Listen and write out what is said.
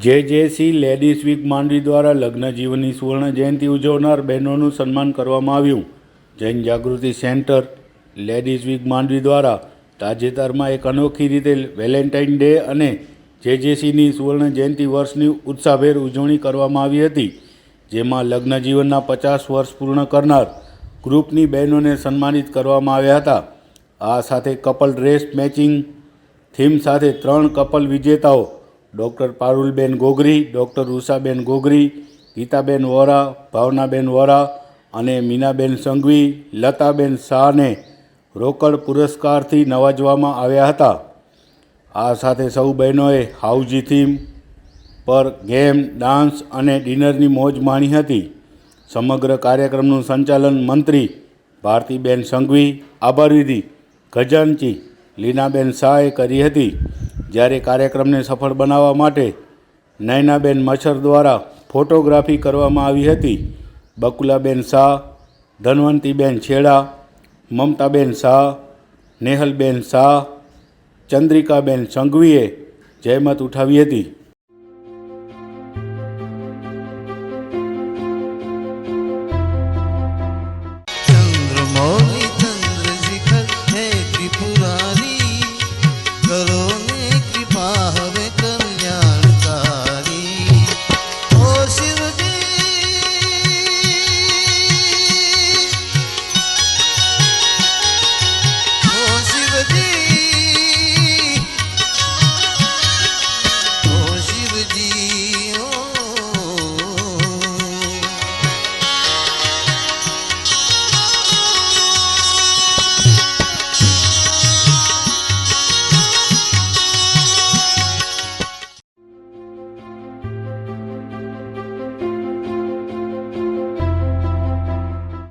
જે જે C ladies week Mandvi દ્વારા લગ્ન જીવનની સુવર્ણ જયંતિ ઉજવનાર બહેનોનું સન્માન કરવામાં આવ્યું. Jain Jagruti centre ladies wing Mandvi દ્વારા તાજેતરમાં એક અનોખી રીતે વેલેન્ટાઇન ડે અને જે જે સીની સુવર્ણ જયંતિ વર્ષની ઉત્સાહભેર ઉજવણી કરવામાં આવી હતી, જેમાં લગ્ન જીવનના પચાસ વર્ષ પૂર્ણ કરનાર ગ્રુપની બહેનોને સન્માનિત કરવામાં આવ્યા હતા. આ સાથે કપલ ડ્રેસ મેચિંગ થીમ સાથે ત્રણ કપલ વિજેતાઓ ડૉક્ટર પારુલબેન ગોગરી, ડૉક્ટર ઉષાબેન ગોગરી, ગીતાબેન વોરા, ભાવનાબેન વોરા અને મીનાબેન સંઘવી, લતાબેન શાહને રોકડ પુરસ્કારથી નવાજવામાં આવ્યા હતા. આ સાથે સૌ બહેનોએ હાઉજી થીમ પર ગેમ, ડાન્સ અને ડિનરની મોજ માણી હતી. સમગ્ર કાર્યક્રમનું સંચાલન મંત્રી ભારતીબેન સંઘવી, આભાર વિધિ ખજાનચી, લીનાબેન શાહે કરી હતી. જ્યારે કાર્યક્રમને સફળ બનાવવા માટે નયનાબેન મચ્છર દ્વારા ફોટોગ્રાફી કરવામાં આવી હતી. બકુલાબેન શાહ, ધનવંતીબેન છેડા, મમતાબેન શાહ, નેહલબેન શાહ, ચંદ્રિકાબેન સંઘવીએ જહેમત ઉઠાવી હતી.